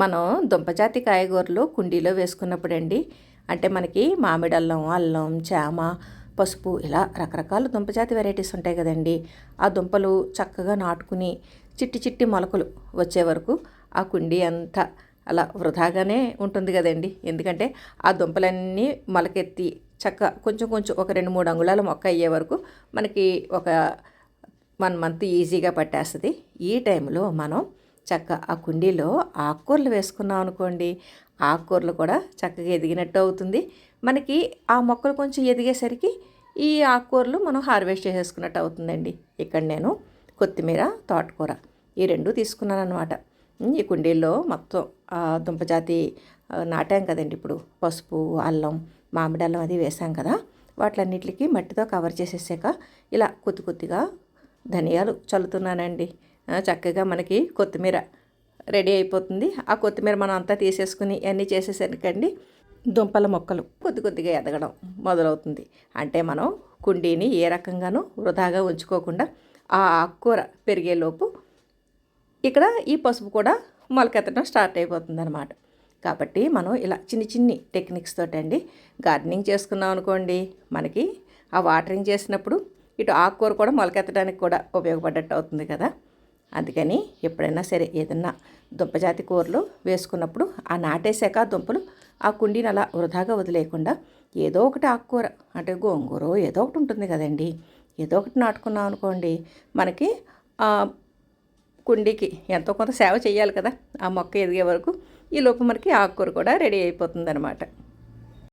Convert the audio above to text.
మనం దుంపజాతి కాయగూరలు కుండీలో వేసుకున్నప్పుడండి అంటే మనకి మామిడి అల్లం అల్లం చామ పసుపు ఇలా రకరకాల దుంపజాతి వెరైటీస్ ఉంటాయి కదండి. ఆ దుంపలు చక్కగా నాటుకుని చిట్టి చిట్టి మొలకలు వచ్చే వరకు ఆ కుండీ అంతా అలా వృధాగానే ఉంటుంది కదండి. ఎందుకంటే ఆ దుంపలన్నీ మొలకెత్తి చక్క కొంచెం కొంచెం ఒక రెండు మూడు అంగుళాల మొక్క అయ్యే వరకు మనకి ఒక వన్ మంత్ ఈజీగా పట్టేస్తుంది. ఈ టైంలో మనం చక్క ఆ కుండీలో ఆకుకూరలు వేసుకున్నాం అనుకోండి. ఆకుకూరలు కూడా చక్కగా ఎదిగినట్టు అవుతుంది. మనకి ఆ మొక్కలు కొంచెం ఎదిగేసరికి ఈ ఆకుకూరలు మనం హార్వెస్ట్ చేసేసుకున్నట్టు అవుతుందండి. ఇక్కడ నేను కొత్తిమీర తోటకూర ఈ రెండు తీసుకున్నాను అనమాట ఈ కుండీల్లో మొత్తం దుంపజాతి నాటాం కదండి ఇప్పుడు. పసుపు అల్లం మామిడి అల్లం అది వేసాం కదా. వాటిలన్నిటికీ మట్టితో కవర్ చేసేసాక ఇలా కొద్ది కొద్దిగా ధనియాలు చల్లుతున్నానండి. చక్కగా మనకి కొత్తిమీర రెడీ అయిపోతుంది. ఆ కొత్తిమీర మనం అంతా తీసేసుకుని అన్నీ చేసేసరికండి దుంపల మొక్కలు కొద్ది కొద్దిగా ఎదగడం మొదలవుతుంది. అంటే మనం కుండీని ఏ రకంగానూ వృధాగా ఉంచుకోకుండా ఆ ఆకుకూర పెరిగేలోపు ఇక్కడ ఈ పసుపు కూడా మొలకెత్తడం స్టార్ట్ అయిపోతుంది అనమాట కాబట్టి మనం ఇలా చిన్ని చిన్ని టెక్నిక్స్ తోటండి గార్డెనింగ్ చేసుకున్నాం అనుకోండి మనకి ఆ వాటరింగ్ చేసినప్పుడు ఇటు ఆకుకూర కూడా మొలకెత్తడానికి కూడా ఉపయోగపడ్డట్టు అవుతుంది కదా. అందుకని ఎప్పుడైనా సరే ఏదన్నా దుంపజాతి కూరలు వేసుకున్నప్పుడు ఆ నాటేశాక దుంపలు ఆ కుండీని అలా వృధాగా వదిలేయకుండా ఏదో ఒకటి ఆకుకూర అంటే గోంగూర ఏదో ఒకటి ఉంటుంది కదండి. ఏదో ఒకటి నాటుకున్నాం అనుకోండి మనకి ఆ కుండీకి ఎంతో కొంత సేవ చేయాలి కదా ఆ మొక్క ఎదిగే వరకు ఈ లోపు మనకి ఆకుకూర కూడా రెడీ అయిపోతుంది అనమాట